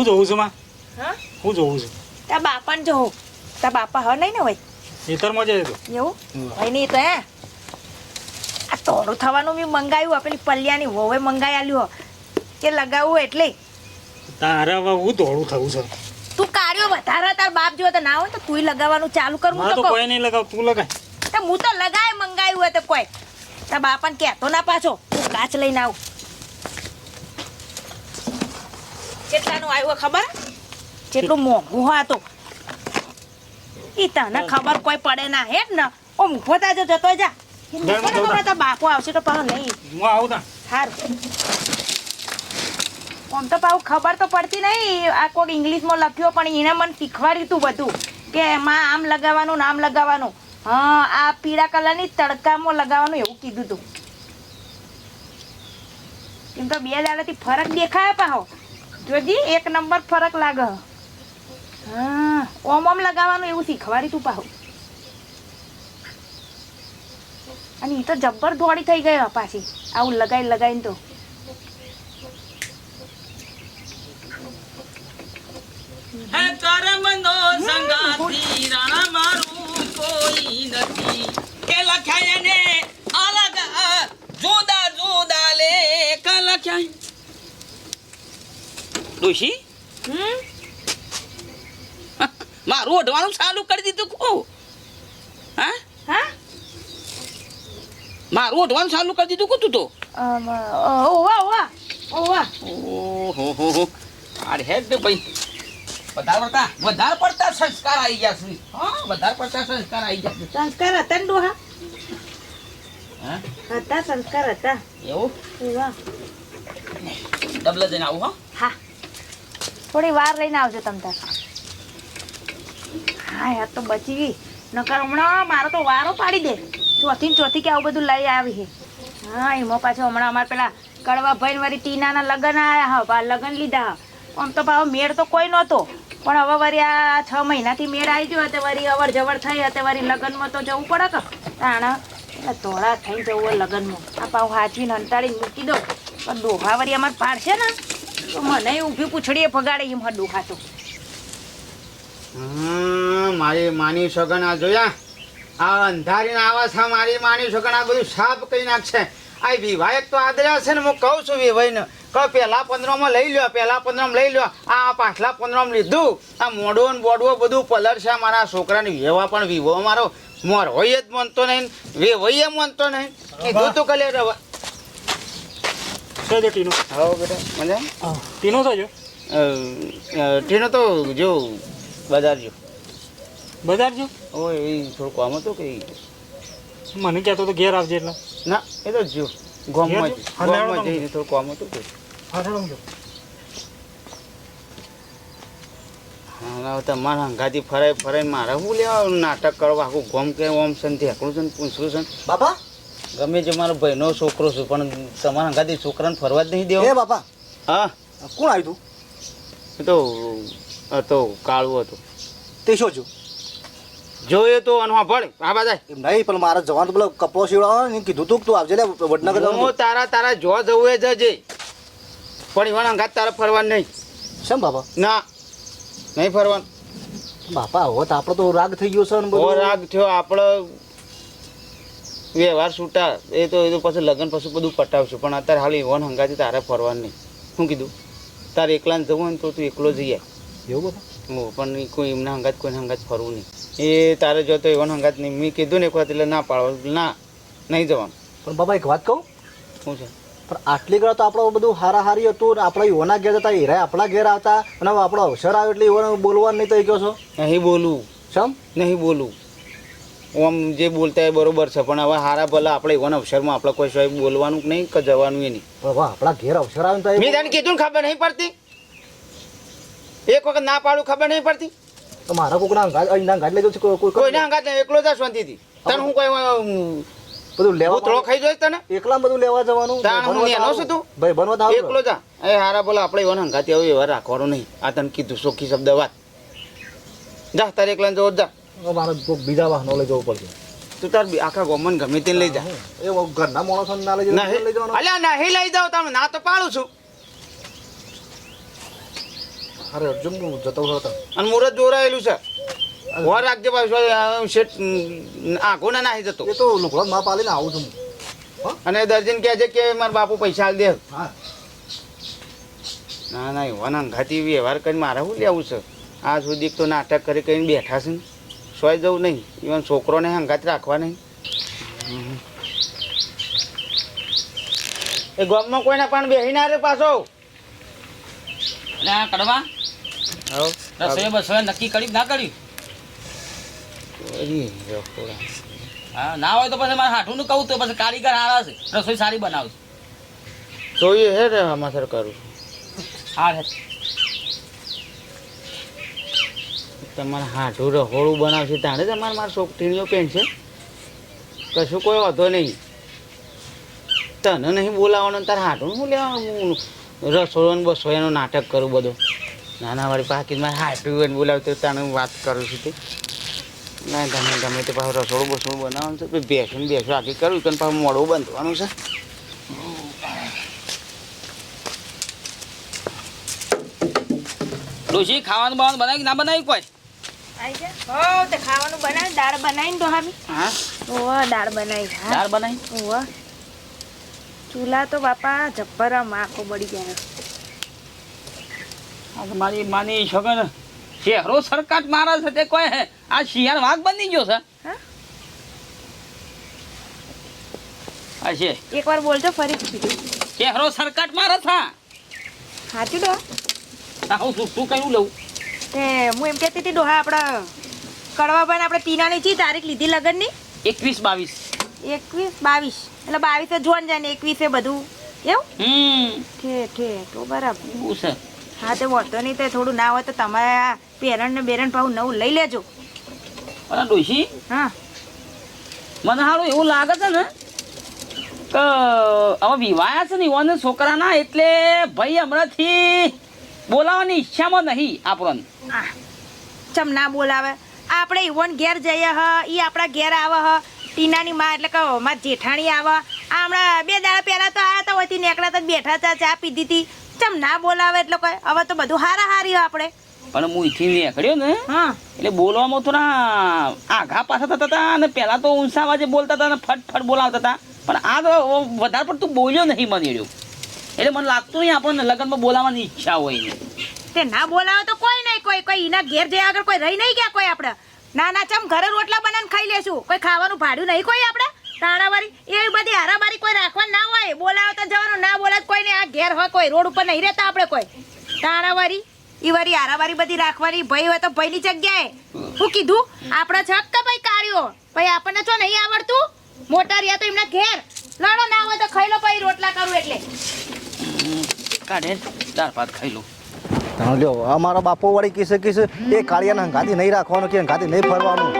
હું જોઉં છું માં. હા? હું જોઉં છું. તા બાપાને જોઉં. તા બાપા હવે નહીં ને હોય? ખેતરમાં તો. એવું. હોય નહીં તો હે? આ તોડું થવાનું મેં મંગાવ્યું આ પેલી પલ્યાની વોવે મંગાઈ આલ્યું. કે લગાવવું એટલે? તારે હવે હું તોડું થવું છે. તું કાર્યો વધારે તાર બાપ જો તો ના હોય તો તુંય લગાવવાનું ચાલુ કર હું તો કોઈ નહીં લગાવ તું લગાય. તો હું તો લગાય મંગાવ્યું હોય તો કોઈ. તાર બાપાને કહેતો ના પાછો હું કાચ લઈને આવું. કેટલાનું આવ્યું ખબર? જેટલું મોંઘું હોય તો તને ખબર કોઈ પડે ના હે ને. ઓ મુખો તાજો જતો જા. એ ખબર બાપો આવશે તો પાછો નહીં. હું આવું તા. સારું આમ તો પાછું ખબર તો પડતી નહીં. આ કોઈક ઇંગ્લિશમાં લખ્યો પણ એને મને શીખવાડ્યું હતું બધું. કે એમાં આમ લગાવવાનું ને આમ લગાવવાનું. હા આ પીળા કલરની તડકામાં લગાવવાનું એવું કીધું હતું એમ તો બે દાડાથી ફરક દેખાય પાહો જોજી એક નંબર ફરક લાગે. હા ઓમ ઓમ લગાવવાનું એવું શીખવાડી તું પાહો અને એ તો જબ્બર દોડી થઈ ગયો પાછી. આવું લગાઈ લગાઈને તો. કરમનો સંગાતી રાણા મારું કોઈ નથી. કે લખાય ને અલગ જુદા જુદા લેખ લખાય. ડોશી મારું ઓઢવાનું ચાલુ કરી દીધું કો હા? હા? મારું ઓઢવાનું ચાલુ કરી દીધું કો તું? તો ઓવા ઓવા ઓવા ઓહો હો હો. અરે હેડ ભાઈ. વધારે પડતા વધારે પડતા સંસ્કાર આવી ગયા છે. હા? વધારે પડતા સંસ્કાર આવી ગયા સંસ્કાર હતા ને ડોહા? હા? હતા સંસ્કાર હતા. એવું? એવા ડબલ જઈને આવું હા? થોડી વાર રહીને આવજો તમ તાર. હા, યાર તો બચી ગઈ. નકર હમણાં મારો તો વારો પાડી દે. ચોથી ચોથી કે આવું બધું લઈ આવી છે. હા, એમાં પાછો હમણાં અમારે પેલા કડવા ભાઈ વળી ટીનાના લગ્ન આવ્યા હા લગ્ન લીધા હા. આમ તો ભાવ મેળ તો કોઈ નહોતો. પણ હવે વળી આ છ મહિનાથી મેળ આવી ગયો તે વળી અવર જવર થઈ હતી, વરી લગ્નમાં તો જવું પડે કે તાણા એટલે તોડા થઈને જવું હોય લગ્નમાં. આ પાછું હાચવીને અંતાડીને મૂકી દો પણ દોહા વળી અમારે પાડશે ને? તો મને ઊભી પૂછડીએ પગાડે એમ હડું હમ, મારી માની સગન આ જોયા? આ અંધારી આવા છે મારી માની સગન આ બધું સાફ કરી નાખશે. આ વિવાહક તો આદર્યા છે ને હું કહું છું વિવાહીને. કહો પહેલા પંદરમાં લઈ લ્યો પહેલા પંદરમાં લઈ લ્યો. આ પાછલા પંદરમાં લીધું. આ મોડો ને બોડવો બધું પલર છે મારા છોકરાને વિવા પણ વિવો મારો. મોર હોય જ મનતો નહીં વેવાઈએ મનતો નહીં. કીધું તું કલે રવા છે જો ટીનો. હા બેટા મજા ટીનો થયો ટીનો તો જો. બજાર જો બજાર જો ઓય એ થોડું કામ હતું કે મને કહેતો તો ઘેર આવજે એટલે. ના એ તો જો ગામમાં ગામમાં જઈને થોડું કામ હતું કે. હા જો. તમારા હંગાથી ફરાય ફરાય મારે શું લેવા નાટક કરવા? આખું ગોમ કે ઓમ છે ને ઢેકણું છે ને પૂછવું છે બાપા ગમે છે મારો ભાઈનો છોકરો છે પણ તમારા હંગાથી છોકરાને ફરવા જ નહીં એ દેવો બાપા. હા? કોણ આવ્યું તું? એ તો હતો કાળું હતું. તે શું છું જોઈએ તો અનવા ભળ આ બાજા એમ નહીં પણ મારે જવાનું તો પેલો કપડો સીવડાવવાનો ને કીધું તું તું આવજે વડનગર હું તારા તારા જો જવું એ જજે પણ ઈવન અંગાત તારા ફરવા નહીં. શેમ બાપા? ના નહીં ફરવાનું. બાપા હોત આપણો તો રાગ થઈ ગયો છે રાગ થયો આપણો વ્યવહાર છૂટા એ તો એ તો પછી લગ્ન પછી બધું પટાવશું. પણ અત્યારે હાલ ઈવન હંગાથી તારે ફરવાનું નહીં. શું કીધું? તારે એકલાને જવું હોય ને તો તું એકલો જઈ આય. એવું બધું? હું પણ કોઈ એમના હંગાત કોઈને હંગાત ફરવું નહીં. એ તારે જો તો ઈવન હંગાત નહીં. મેં કીધું ને એક વખત એટલે ના પાડવા ના નહીં જવાનું. પણ બાપા એક વાત કહું? શું છે? પણ આટલી ગળા તો આપણો બધું હારા હારી હતું ને આપણા યુવાના ઘેર હતા હીરા આપણા ઘેર આવતા અને આપણો અવસર આવ્યો એટલે યુવાનો બોલવાનું નહીં તો કહો છો? નહીં બોલવું શમ? નહીં બોલવું આમ જે બોલતા એ બરોબર છે પણ હવે હારા ભલા આપણે એવા અવસરમાં આપણે કોઈ સાહેબ બોલવાનું નહીં કે જવાનું એ નહીં. આપણા ઘેર અવસર આવે તો મેં તને કીધું ખબર નહીં પડતી? એક વખત ના પાડું ખબર નહીં પડતી? તો મારા કોકના અંગાજ અહીંના અંગાજ લઈ કોઈ કોઈને નહીં. એકલો જા શાંતિથી તને હું કોઈ બધું લેવા ભૂતળો ખાઈ જોઈશ તને? એકલા બધું લેવા જવાનું? હું નેનો છું તું? ભાઈ બનવા તો એકલો જા એ હારા બોલા આપણે એવા હંગાતી આવું એવા રાખવાનો નહીં. આ તને કીધું સોખી શબ્દ વાત. જા તારે એકલા જવો જ. મારે બીજા વાહનો લઈ જવું પડશે. તું તાર આખા ગોમન ગમે તે લઈ જા. એ ઘરના માણસો ના લઈ જવાનું લઈ જવાનું. અલ્યા નહીં લઈ જાવ તમે ના તો પાડું છું. અરે અર્જુન હું જતો હતો અને મુરત જોરાયેલું છે. વર રાખજે પાછું શેઠ આંખો ના નાહી જતો. એ તો લુગડો માં પાલીને આવું છું અને દર્જન કહે છે કે મારા બાપુ પૈસા આલ દે. હા. ના ના એવા અંઘાતી વ્યવહાર કરીને મારે શું લેવું છે? આ સુધી તો નાટક કરી કરીને બેઠા છે ને. સોય જવું નહીં. ઇવન છોકરોને હંગાત રાખવા નહીં. એ ગામમાં કોઈને પણ બેસી ના રે પાછો. આ કડવા. રસોઈ બસોઈ નક્કી કરી ના કર્યું. હા ના હોય તો પછી મારે હાઠુંનું કહું તો પછી કારીગર હારા છે. રસોઈ સારી બનાવશે. જોઈએ હે રે અમાસર કરું હા હે તમારે હાઠું રહોળું બનાવશે, તાણે તમારે મારા છોકરીઓ પેન છે કશું કોઈ વાંધો નહીં. તને નહીં બોલાવવાનું, તારે હાઠું શું લેવાનું? હું રસોડો ને બસો એનું નાટક કરું બધું. નાના વાળી મારે હાઠું એને બોલાવતો તાણે હું વાત કરું છું તે. ના, ગમે ગમે તે પાછું રસોડું બસોડું બનાવવાનું છે બેસું બેસો ને બેસો આખી કરું તો પાછું મોડું બંધવાનું છે. ડોશી, ખાવાનું બાવાનું બનાવી ના બનાવી કોઈ? તે ખાવાનું બનાવી. દાળ બનાવીને તો હામી. હા? ઓવા દાળ બનાવી હા. દાળ બનાવી? ઓવા ચૂલા તો બાપા જબ્બર માખો બળી ગયા. આ મારી માની છોકર શહેરો સરકાર મારા છે તે કોઈ આ શિયાળ વાઘ બની ગયો છે. હા? છે. એકવાર બોલજો ફરી શહેરો સરકાર થા છે. સાચું ડોહા હું શું શું કયું લઉં? તે હું એમ કહેતી હતી ડોહા આપણે કડવાભાઈ આપણે ટીનાની ચી તારીખ લીધી લગ્નની? એકવીસ બાવીસ. એકવીસ બાવીસ. એટલે બાવીસે જોન જાય ને એકવીસે બધું. એવું? હમ. ઠે ઠે તો બરાબર. એવું છે. હા તે વાંધો નહીં તે થોડું ના હોય તો તમારે આ પેરણ ને બેરણ પાછું નવું લઈ લેજો. પણ ડોશી હા. મને સારું એવું લાગે છે ને કે હવે વિવાયા છે ને યુવાન છોકરાના એટલે ભાઈ હમણાંથી બોલાવવાની ઈચ્છામાં નહીં આપણને. ચમ ના બોલાવે? આપણે ઈવન ઘેર જઈએ હ ઈ આપણા ઘેર આવે હ. ટીનાની માં એટલે કે મારા જેઠાણી આવે. આ હમણાં બે દાડા પહેલાં તો આવ્યા તા હોયથી નીકળ્યા તા બેઠા હતા ચા પીધી હતી. ચમ ના બોલાવે એટલે કોઈ? હવે તો બધું હારા હારી આપણે. પણ હું ઈથી નીકળ્યો ને હા. એટલે બોલવામાં થોડા આઘા પાછા થતા હતા અને પહેલાં તો ઊંસા અવાજે બોલતા હતા અને ફટ ફટ બોલાવતા હતા. પણ આ તો વધારે પડતું બોલ્યો નહીં મને એડ્યો. એટલે મને લાગતું નહીં આપણને લગ્નમાં બોલાવવાની ઈચ્છા હોય તે ના બોલાવે તો કોઈ નહીં, કોઈ કોઈ એના ઘેર જયા આગળ કોઈ રહી નહીં ગયા કોઈ આપણે. ના ના ચમ ઘરે રોટલા બનાવીને ખાઈ લેશું. કોઈ ખાવાનું ભાડું નહીં કોઈ આપણે? તાણાવાળી એ બધી હારાબારી કોઈ રાખવા ના હોય. બોલાવે તો જવાનું ના બોલાવે તો કોઈ નહીં. આ ઘેર હોય, કોઈ રોડ ઉપર નહીં રહેતા આપણે કોઈ. તાણાવાળી ઈ વારી હારાવારી બધી રાખવાની. ભાઈ હોય તો ભાઈની જગ્યાએ. હું કીધું, આપણે છક કે ભાઈ કાઢ્યો ભાઈ આપણને જો નહીં આવડતું મોટા રહ્યા તો એમના ઘેર. લડો ના હોય તો ખાઈ લો પછી રોટલા કરું એટલે. કાઢે ચાર ભાત ખાઈ લઉં. તાણ લ્યો અમારા મારા બાપો વાળી કીસે કીસે એ કાળિયાને ગાદી નહીં રાખવાનું કે ગાદી નહીં ફરવાનું.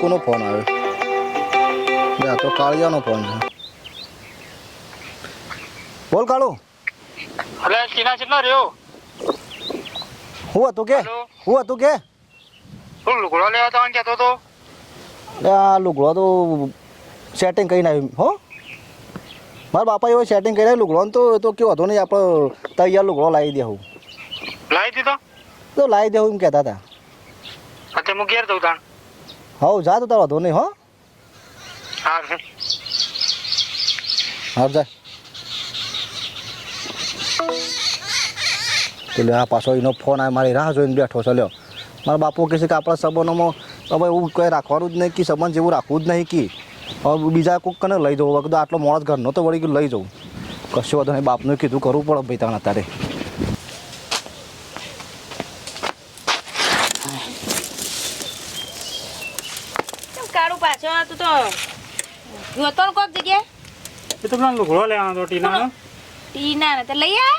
કોનો ફોન આવ્યો તો કાળિયાનો ફોન છે. બોલ કાળો. અરે ચીના કેટલા રહ્યો? હું હતું કે? હું હતું કે? તું લુગડો લેવા જવાનું કહેતો તો લુગડો તો સેટિંગ કરીને આવ્યું હો? મારા બાપા એવો સેટિંગ કરે લુગડો તો તો કેવો હતો નહીં આપણે તૈયાર લુગડો લાવી દેવું લાવી દીધો? તો લાવી દેવું એમ કહેતા હતા. અત્યારે હું ઘેર જઉં તાણ. હવ જા તો તારો વાંધો નહીં હો. હા હા જા. તો લે આ પાછો એનો ફોન આવે મારી રાહ જોઈને બેઠો છે લ્યો. મારા બાપુ કહે છે કે આપણા સંબંધોમાં હવે એવું કંઈ રાખવાનું જ નહીં કે સંબંધ જેવું રાખવું જ નહીં કે હવે બીજા કોઈક કને લઈ જવું. કીધું આટલો મોડો ઘરનો તો વળી ગયું લઈ જવું. કશું વાંધો નહીં બાપનું કીધું કરવું પડે ભાઈ તાણ અત્યારે. કાળું પાછો? તું તો જોતો ને કોક જગ્યાએ? એ તો પેલા લુગડો લેવાનો હતો ટીનાનો. ટીના ને તે લઈ આ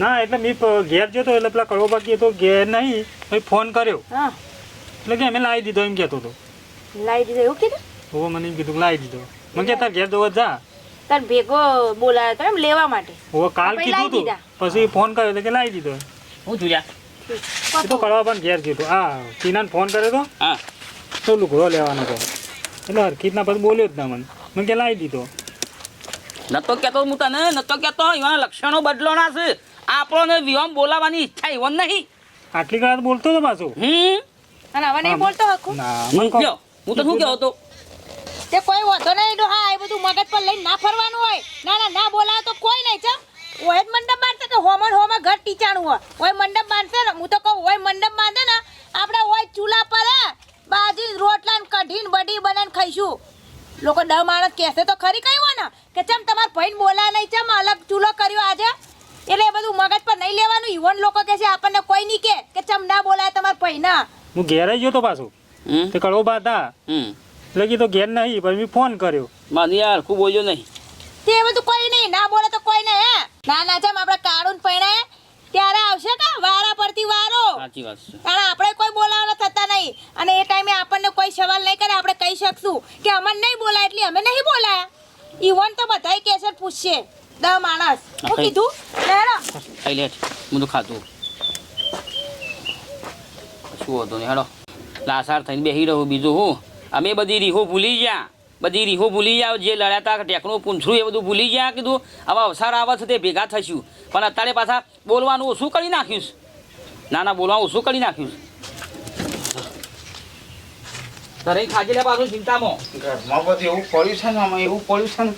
ના એટલે મેં ઘેર જતો એટલે પેલા કડવો બાકી તો ઘેર નહીં ફોન કર્યો. હા. એટલે કે અમે લાવી દીધો એમ કહેતો હતો. લાવી દીધો એવું કીધું? હવે મને કીધું લાવી દીધો. મને કે તાર ઘેર જવા જા. તાર ભેગો બોલાયો તો એમ લેવા માટે. હવે કાલ કીધું તું. પછી ફોન કર્યો એટલે કે લાવી દીધો. હું જોયા એ તો કરવા પણ ઘેર કીધું હા ટીનાને ફોન કર્યો તો? હા. તો લુગડો લેવાનો તો. એટલે હરખીતના પછી બોલ્યો જ ના મને. મને કે લાવી દીધો. નતો કહેતો હું તને નતો કહેતો એવા લક્ષણો બદલોના છે. આપણને વિવાહ બોલાવાની ઈચ્છા એવો નહીં. આટલી કલાક બોલતો હતો પાછું? હમ? અને હવે નહીં બોલતો હકું ના હું મને કહો. હું તો શું કહેતો? હતો તે કોઈ વાંધો નહીં તો હા એ બધું મગજ પર લઈને ના ફરવાનું હોય. ના ના ના બોલાવે તો કોઈ નહીં ચમ. ઓય જ મંડપ બાંધશે તો હોમન હોમાં ઘર ટીચાણું હોય. ઓય મંડપ બાંધશે ને હું તો કહું ઓય મંડપ બાંધે ને આપણે ઓય ચૂલા પર હે, બાજી રોટલા ને કઢીને બડી બનાવીને ખાઈશું. લોકો દ માણસ કહેશે તો ખરી કઈ હોય ને કે ચમ તમારા ભાઈને બોલાય નહીં ચમ અલગ ચૂલો કર્યો આજે? એટલે એ બધું મગજ પર નહીં લેવાનું. ઈવન લોકો કહે છે આપણને કોઈ નહીં કે કે ચમ ના બોલાય તમારા ભાઈના. હું ઘેર ગયો તો પાછું. તે કડવો બાધા હમ. એટલે કીધું ઘેર નહીં પણ મેં ફોન કર્યો. મને યાર ખૂબ બોલ્યો નહીં. તે બધું કોઈ નહીં ના બોલે તો કોઈ નહીં હે? ના ના જેમ આપણે કાળુન પૈણે ત્યારે આવશે કે વારા પરથી વારો? સાચી વાત છે. કારણ આપણે કોઈ બોલાવવા થતા નહીં. અને એ ટાઈમે આપણને કોઈ સવાલ નહીં કરે આપણે કહી શકશું કે અમને નહીં બોલાય એટલે અમે નહીં બોલાયા. ઈવન તો બધાય કેસર પૂછશે. દ માણસ. હું કીધું? લેડો. ખાઈ લે હું તો ખાતું શું હતો ને હેડો. લાસાર થઈને બેસી રહું બીજું હું? અમે બધી રીહો ભૂલી ગયા બધી રીહો ભૂલી ગયા, જે લડ્યા હતા ટેકનું પૂંછરું એ બધું ભૂલી ગયા, કીધું, આવા અવસાર આવે છે તે ભેગા થશું પણ અત્યારે પાછા બોલવાનું ઓછું કરી નાખ્યું. ના ના, બોલવાનું ઓછું કરી નાખ્યું છે. તારે ખાજી લે પાછું ચિંતામાં ઘરમાં બધું એવું પડ્યું છે ને, આમાં એવું પડ્યું છે ને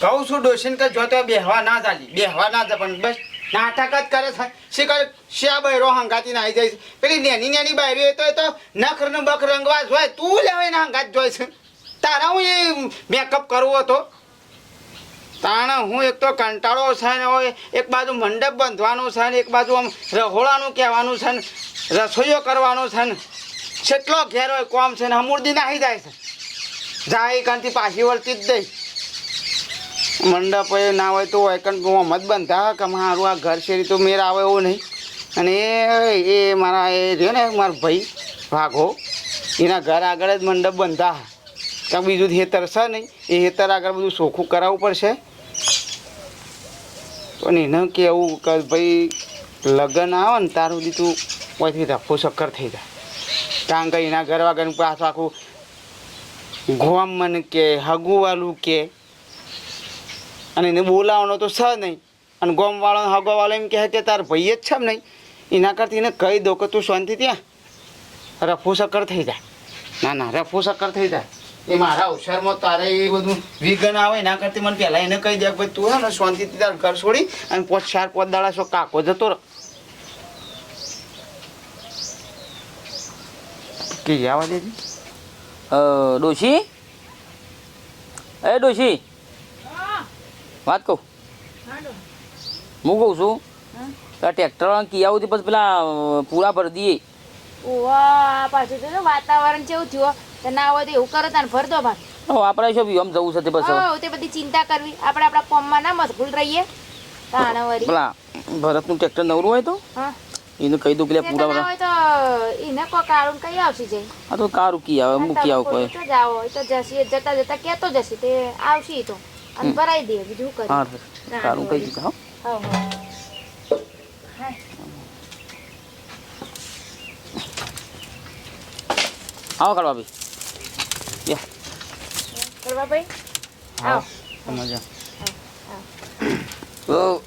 કહું છું ડોસીન કે જો તો બેહવા ના ચાલી, બેહવા ના જાય પણ બસ નાટક જ કરે છે. શી કરે? શ્યા બૈરો હંગાતી ના આવી જાય છે. પેલી નેની નેની હોય તો એ તો નખ ને બખ રંગવા જોય તું લેવાય ને હંગાત જોય છે. તારા હું એ મેકઅપ કરવો હતો? તાણે હું એક તો કંટાળો છે ને એક બાજુ મંડપ બાંધવાનું છે ને, એક બાજુ આમ રહોળાનું કહેવાનું છે ને રસોઈઓ કરવાનું છે ને. કેટલો ઘેર હોય કોમ છે ને, હમુરદી નાહી જાય છે. જાય કાંથી પાછી વળતી જ દઈ. મંડપ ના હોય તો હોય મત બંધા કે મારું આ ઘર શેરી તો મેર આવે એવું નહીં. અને એ એ મારા, એ રહ્યો ને મારો ભાઈ ભાગો એના ઘર આગળ જ મંડપ બંધા. કાંક બીજું હેતર છે નહીં. એ હેતર આગળ બધું ચોખ્ખું કરાવવું પડશે. પણ એને કેવું કે ભાઈ, લગ્ન આવે ને તાર તું અહીંથી રફો ચક્કર થઈ જાય. કારણ કે એના ઘર આગળ પાછું આખું ગોમ મને કે, હગુવાલું કે અને એને બોલાવવાનો તો છે નહીં. અને ગોમવાળો હગોવાળો એમ કહે કે તાર ભાઈ જ છે નહીં. એના કરતી એને કહી દો કે તું શાંતિ ત્યાં. રફુ સક્કર થઈ જાય. ના ના, રફુ સક્કર થઈ જાય. એ મારા અવસરમાં તારે એ બધું વિઘન આવે એના કરતી મને પહેલાં એને કહી દે ભાઈ તું ને શાંતિથી તાર ઘર છોડી અને પોચ ચાર પોચ દાડા છો કાકો જતો રહે. કે જવા દેજે ડોશી? એ ડોશી? વાત કહું? હું કહું છું આ ટ્રેક્ટર કિયા સુધી પછી પેલા પૂરા ભરી દઈએ. ઓવા પાછું તો વાતાવરણ કેવું થયું તો ના હોય તો એવું કરો તાને ભર દો ભાઈ આપણે શું આમ જવું છે તે બસ હો તે બધી ચિંતા કરવી. આપણે આપણા કોમમાં ના મશગુલ રહીએ. તાણે વળી પેલા ભરતનું ટ્રેક્ટર નવરું હોય તો? હા. એને કહી દઉં કે પૂરા ભરા. હોય તો એને કોઈ કાળું કઈ આવશે જઈ આ તો કારું કી આવે મૂકી આવું કોઈ તો જાઓ તો જશે જતા જતા કેતો જશે તે આવશે તો. અને ભરાઈ દે બીજું કરી હા સારું. કહી દીધું હા. હા હા. આવો કાઢવા ભાઈ યા કરવા ભાઈ આવો. મજા. તો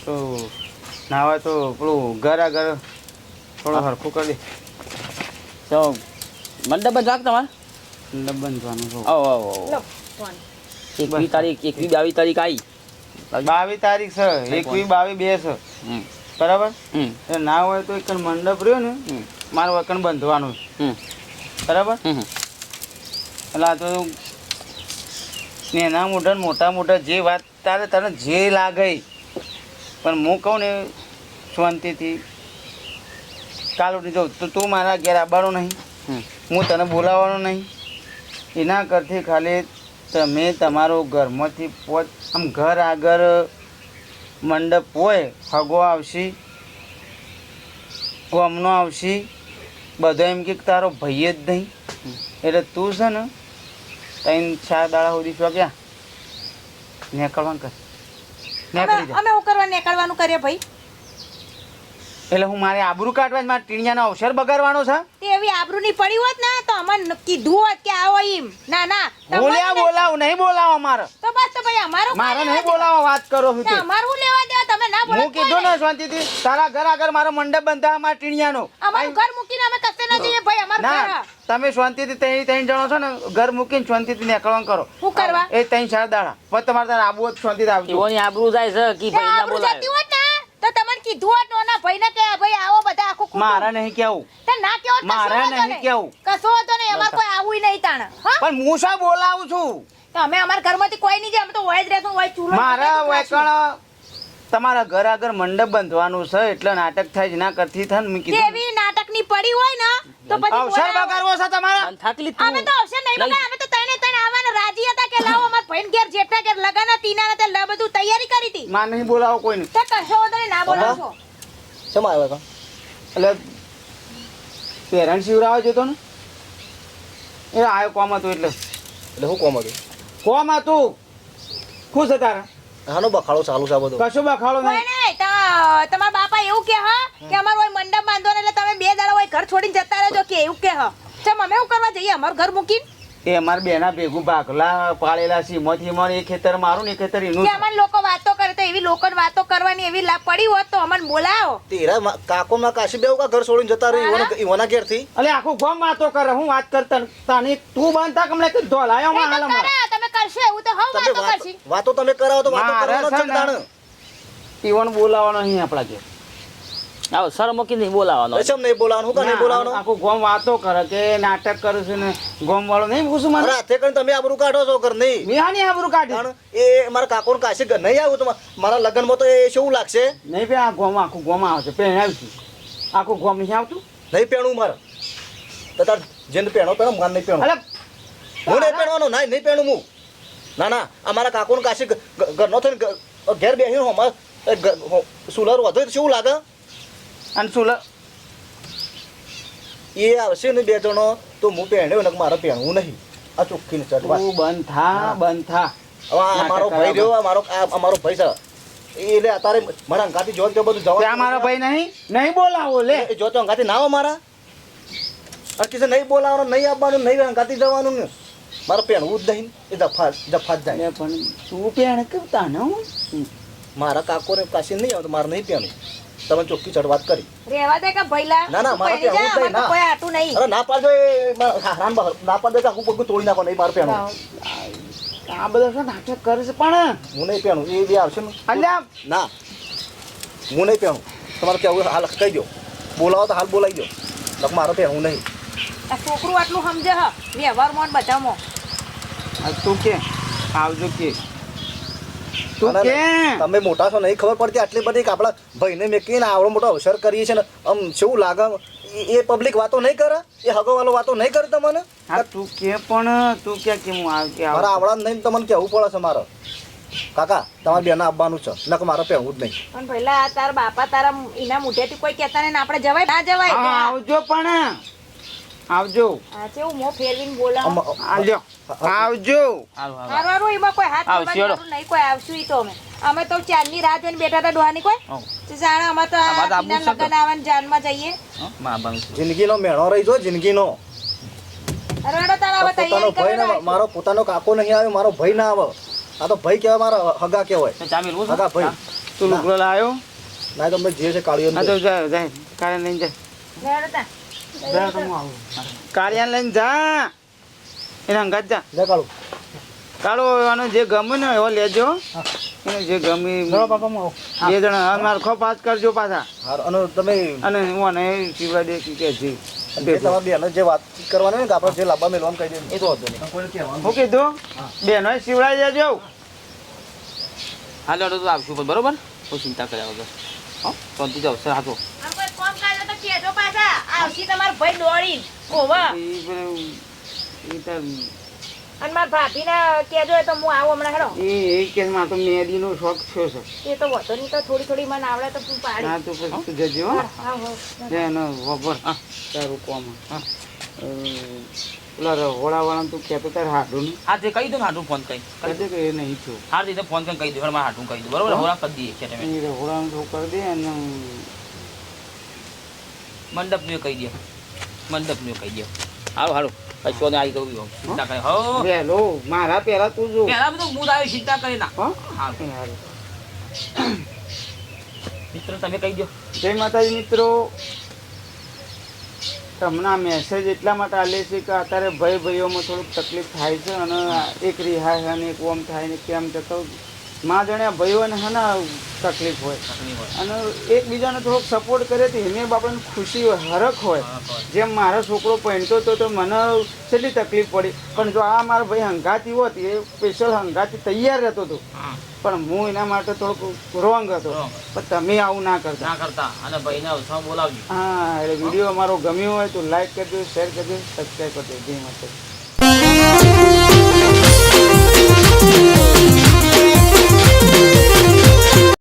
તો ના હોય તો પેલું ઘર આગળ થોડું હરખું કરી દે. તો મંડપ જ રાખ તમારે? મંડપ છો આવો આવો આવો. લો ફોન. એકવી તારીખ એકવી બાવીસ તારીખ આવી બાવીસ તારીખ છે. એકવી બાવીસ બે છે. બરાબર? હમ. એ ના હોય તો એક મંડપ રહ્યો ને મારું વકણ વકન બંધવાનું છે. બરાબર? હમ એટલે આ તો એના મોઢા મોટા મોટા જે વાત તારે તને જે લાગે પણ હું કહું ને શાંતિથી. કાલ ઉઠી જાઉં તો તું મારા ઘેર આવવાનો નહીં. હું તને બોલાવવાનો નહીં. એના કરતી ખાલી તમે તમારો ઘરમાંથી પોત આમ ઘર આગળ મંડપ હોય ફગો આવશે કોમનો આવશે બધો એમ કે તારો ભાઈ જ નહીં. એટલે તું છે ને ત્રણ ચાર દાડા સુધી શું ક્યાં નીકળવાનું કર. નીકળી અમે શું કરવા નીકળવાનું કરીએ ભાઈ? એટલે હું મારે આબરૂ કાઢવા મારા ટીણિયાનો અવસર બગાડવાનો છે? તે એવી આબરૂની પડી હોત ને તો અમને કીધું હોત કે આવો એમ ના ના બોલ્યા બોલાવ નહીં બોલાવો મારે તો બસ તો ભાઈ અમારો મારે નહીં બોલાવો વાત કરો છું. અમારું લેવા દેવા તમે ના બોલો હું કીધું ને શાંતિથી તારા ઘર આગળ મારો મંડપ બંધા મારા ટીણિયાનો. અમારું ઘર મૂકીને અમે કશે ના જઈએ ભાઈ અમારું ઘર. ના તમે શાંતિથી ત્યાં ત્યાં જણો છો ને ઘર મૂકીને શાંતિથી નીકળવાનું કરો. શું કરવા? એ ત્રણ ચાર દાડા. પણ તમારે તારા આબુ શાંતિથી આવજો આબરૂ જાય છે કે ભાઈ ના આબરૂ ને તો તમને કીધું હોત નોના ભાઈને કે ભાઈ આવો બધા આખું. મારે નહીં કેવું તે ના કેવો તો મારે નહીં. કેવું. કશો હતો ને અમારે કોઈ આવું નહીં તાણ પણ હું શું બોલાવું છું તો અમે અમારા ઘરમાંથી કોઈ નહીં જે અમે તો હોય જ રહેશું હોય ચૂલો મારા જ તમારા ઘર આગળ મંડપ બંધવાનું છે એટલે નાટક થાય જ ના કરતી થાય ને મેં કીધું કેવી નાટકની પડી હોય ને તો પછી અવસર. બગાડવો છે તમારા થાકલી તું અમે તો અવસર નહીં. બગાડ અમે તો તઈને તઈને રાજી હતા કે લાવો અમાર ભાઈન ઘેર જેઠા ઘેર લગન હતી ના તે લ- બધું તૈયારી કરી હતી. માં નહીં બોલાવો કોઈને. તે કશો વાંધો નહીં, ના બોલાવો છો શેમ આવ્યા હતા એટલે પેરણ શિવરાવા જતો ને? એ આવ્યો કોમ હતો એટલે. એટલે શું કોમ હતું? કોમ હતું. ખુશ હતા હાનો બખાડો ચાલુ છે બધો. કશું બખાડો નહીં. તમારા બાપા એવું કે હા કે અમાર હોય મંડપ બાંધવાનો એટલે તમે બે દાડા હોય ઘર છોડીને જતા રહેજો કે એવું કે હા. ચમ અમે શું કરવા જઈએ? અમારું ઘર મૂકીને? એ અમારા બેના ભેગું ભાગલા પાળેલા છે એમાંથી અમારે એ ખેતર મારું ને ખેતર એનું કે. અમને લોકો વાતો કરે તો એવી લોકો વાતો કરવાની એવી લા પડી હોત તો અમને બોલાવો તેરા કાકો માં કાશી બેવ કા ઘર છોડીને જતા રહી ઓના ઓના ઘેર ઘેરથી અલે આખું ગોમ વાતો કરે હું વાત કરતા તાને તું બાંધતા કમલે કે ધોલાયો માં હાલમાં તમે કરશો એવું તો હું તમે વાતો કરશી વાતો તમે કરાવો તો વાતો કરવાનો છે જ છે ને. તાણ. ઈવોને બોલાવાનો નહીં આપણા ઘેર આવો સર મૂકી નહીં બોલાવાનો એ નહીં બોલાવાનું હું નહીં બોલાવાનું આખું ગોમ વાતો કરે કે નાટક કરું છું ને ગોમ વાળો નહીં પૂછું મારે મને હાથે કરીને તમે આબરૂ કાઢો છો ઘર નહીં. મેં નહીં આબરૂ કાઢી. એ મારા કાકો ને કાશી ઘર નહીં આવું તો મા- મારા લગ્નમાં તો એ શું લાગશે? નહીં ભાઈ આ ગોમ આખું ગામ આવશે પહેણાવ્યું આખું ગોમ નહીં આવતું? નહીં પહેણું મારે. તો તાર જેને પહેણો પહેણો મારે નહીં પહેણું. હું નહીં પહેણવાનો ના નહીં પહેણું હું. ના ના અમારા કાકો ને કાશી ઘરનો થઈને ઘેર બેસીને હોમાં સુલર વધુ શું લાગે? અને શું લ- એ આવશે ને બે જણો તો હું પહેણ્યો ને મારે પહેણવું નહીં. આ ચોખ્ખી ચડવા તું બંધ થા બંધ થા. હવે મારો ભાઈ રહ્યો આ મારો અમારો ભાઈ છે. એટલે અત્યારે મારા અંગાથી જો તો બધું જવા મારો ભાઈ નહીં? નહીં બોલાવો લે. એ જો તો અંગાથી ના આવો મારા. અરકી છે નહીં બોલાવવાનું નહીં આપવાનું નહીં અંગાથી જવાનું ને. મારે પહેણવું જ નહીં એ જફા જફા જ જાય. પણ તું પેણ કેવું તાને હું? મારા કાકોને કાશી નહીં આવતો મારે નહીં પહેણવું. તમે ચોખ્ખી ચડવાત કરી. રેવા દે કે ભઈલા ના, ના, મારે પૈણી ત્યાં હું તો કઈ કોઈ આટું નહીં. અરે ના પાડજો એ હરામ બહાર ના પાડજો કે આખું પગું તોડી નાખો નહીં મારે પહેણવું આ બધા શું નાટક કરે છે પણ? હું નહીં પેણું એ બી આવશે ને. અલ્યા. ના. હું નહીં પેણું તમારે કેવું હાલ કહી દો. બોલાવો તો હાલ બોલાવી દો. નકર મારે પહેણવું નહીં. આ છોકરું આટલું સમજે હ. વ્યવહાર મોન બધામાં. આ તું કે આવજો કે. તું કે તમે મોટા છો નહીં ખબર પડતી આટલી બધી કે આપણા ભાઈને મેકીને આવડો મોટો અવસર કરીએ છે ને આમ કેવું લાગે? એ- પબ્લિક વાતો નહીં કરે? એ હગોવાલો વાતો નહીં કરે તમને? હા તું કે પણ તું કે કે હું આવ કે મારા આવડા નહીં તમને કેવું પડે છે મારે. કાકા તમારે બેના આવવાનું છે. નકર મારે પહેવું જ નહીં. પણ ભઈલા આ તારા બાપા તારા એના મુઢેથી કોઈ કહેતા નહીં ને આપણે જવાય ના જવાય? આવજો પણ. આવજો. આ કેવું મો ફેરવીને બોલાવો. આલ્યો. આવજો. હારું, એમાં કોઈ હાથ નહીં કોઈ આવશું ઈ તો અમે. અમે તો ચાંદની રાહ જોઈને બેઠા હતા ડોહાની કોઈ? તો જાણે અમે તો આ. લગ્ન આવવાની જાનમાં જઈએ. જિંદગીનો મેળો રહી જો જિંદગીનો. મારો પોતાનો કાકો નહીં આવે મારો ભાઈ ના આવે. આ તો ભાઈ કહેવાય મારા હગા કહેવાય. છે? હગા ભાઈ. તું લુગડો લાવ્યો ના તમે જે છે કાળીઓ હા તો જાય જાય કાર્ય લઈને જાય તા. જા તો હું આવું કાર્ય લઈને જા એના અંગાત જા લે કાળો. કાળો એનો જે ગમે ને એવો લેજો. એને જે ગમે બે જણા. મારખો પાસ કરજો પાછા. હારું, અને તમે અને હું અને શિવરા દે કે છે બે તમારે બે જે વાત કરવાની હોય ને આપણે જે લાંબા મેળવાનું કહી દે એ તો હતો નહીં. કોઈને કહેવાનું હું કીધું? બેનો શિવડાઈ જજો હાલો તો આવશું પણ બરોબર? કોઈ ચિંતા કર્યા વગર. હો શાંતિથી અવસર હાથો. આમ કોઈ કોમ કાઢો તો કેજો પાછા. આવશી તમારો ભાઈ દોડી ઓવા. ઈ તો અને મારા ભાભીને કહેજો એ તો હું આવું હમણાં હેડો. એ એ કે માં તો મેદીનો શોખ થયો છે. એ તો વધો નહીં તો થોડી થોડી મને આવડે તો તું પાડી. ના તો પછી તું જજો હો. હા હા એનો તારું કોમ હા. પેલા રહોળાવાળાને તું કહેતો તારે હાડું નહીં. હા તે કહી દો હાડું ફોન કરી. કહેતો કે એ નહીં થયું. હાર રીતે ફોન કરીને કહી દો હેડ મારે કહી દો. બરોબર હોરા કરી દઈએ કે તમે એ રહોળાનું તો કરી દે અને મંડપનું કહી દો. મંડપનું કહી દો. હારું હારું કશો ને આવી ગયું ચિંતા કરે હો. પેલો મારા પેલા તું જો. પેલા બધું હું આવી ચિંતા કરી ના. હો? હારું. મિત્રો તમે કહી દો જય માતાજી મિત્રો. તમને મેસેજ એટલા માટે આલે છે કે અત્યારે ભાઈ ભાઈઓમાં થોડુંક તકલીફ થાય છે અને એક રિહાય છે અને એક ઓમ થાય ને કેમ જતો માં જાણે આ ભાઈઓને હે તકલીફ હોય. અને એકબીજાને થોડોક સપોર્ટ કરે તો એને બાપાને ખુશી હોય હરખ હોય. જેમ મારો છોકરો પહેણતો હતો તો મને કેટલી તકલીફ પડી. પણ જો આ મારો ભાઈ હંગાતી હોત એ સ્પેશિયલ હંગાતી તૈયાર રહેતો હતો પણ હું એના માટે થોડોક રોંગ હતો. પણ તમે આવું ના કરતા. ના કરતા. અને ભાઈને બોલાવજો. હા એટલે વીડિયો અમારો ગમ્યો હોય તો લાઈક કરજો શેર કરજો સબસ્ક્રાઈબ કરજો. જય માતા